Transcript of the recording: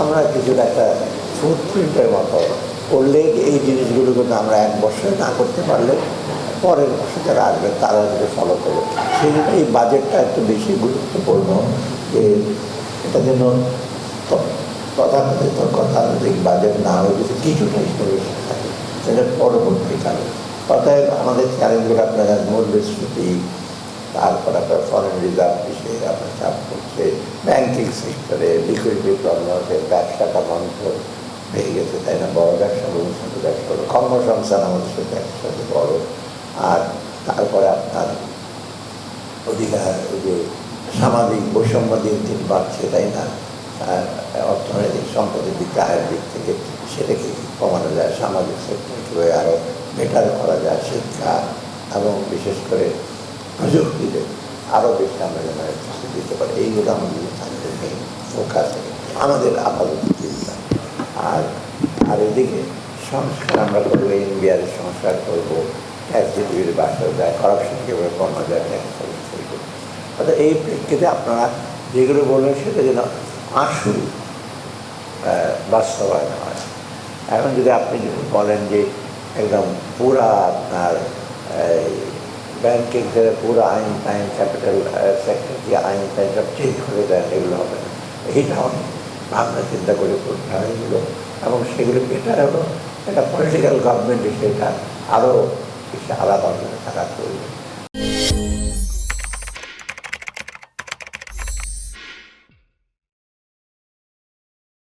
আমরা কিছুটা একটা ফুটপ্রিন্টের মতো করলে এই জিনিসগুলো কিন্তু আমরা এক বছরে না করতে পারলে পরের বছর যারা আসবে তারা যদি ফলো করবে। সেই জন্য এই বাজেটটা একটু বেশি গুরুত্বপূর্ণ যে এটা যেন তথাকথিত কথানৈতিক বাজেট না হয়ে গেছে কিছুটা হিসেবে থাকে, সেটা পরবর্তীকালে অতএব আমাদের চ্যালেঞ্জগুলো আপনারা মূল্যস্ফীতি, তারপর আপনার ফরেন রিজার্ভ বিষয়ে আপনার চাপ করছে ব্যাঙ্কিং সেক্টরে লিকুইডিটি প্রবলেম হচ্ছে ব্যবসাটা বন্ধ হয়ে গেছে তাই না বড় ব্যবসা বলুন ছোটো ব্যবসা বলুন কর্মসংস্থান আমাদের সাথে একসাথে বড় আর তারপরে আপনার অধিকার যে সামাজিক বৈষম্য দিন দিন বাড়ছে, তাই না? অর্থনৈতিক সম্পদের দিক আয়ের দিক থেকে সেটাকে কমানো যায়, সামাজিক সেক্টর কীভাবে আরও বেটার করা যায়, শিক্ষা এবং বিশেষ করে প্রযুক্তিতে আরও বেশি আমরা যেন দিতে পারি। এইগুলো আমাদের মেইন ফোকাস আমাদের আপাতত চিন্তা আর আর এদিকে সংস্কার, আমরা করব এনবিআর সংস্কার করব। ট্যাক্স ডিভির বাসা যায় করাপশন কীভাবে কমানো যায় ট্যাক্স অর্থাৎ এই প্রেক্ষিতে আপনারা যেগুলো বলবেন সেটা যেন আসল বাস্তবায়ন হয়। এখন যদি আপনি যদি বলেন যে একদম পুরা আপনার ব্যাংকিং থেকে পুরো আইন টাইন ক্যাপিটাল সেক্টর দিয়ে আইন টাইন সব চেঞ্জ করে দেন, এগুলো হবে না। এইটাও ভাবনা, চিন্তা করে করতে হয় এগুলো। এবং সেগুলো বেটার হলো একটা পলিটিক্যাল গভর্নমেন্ট সেটা আরও বেশি আলাদা থাকা প্রয়োজন।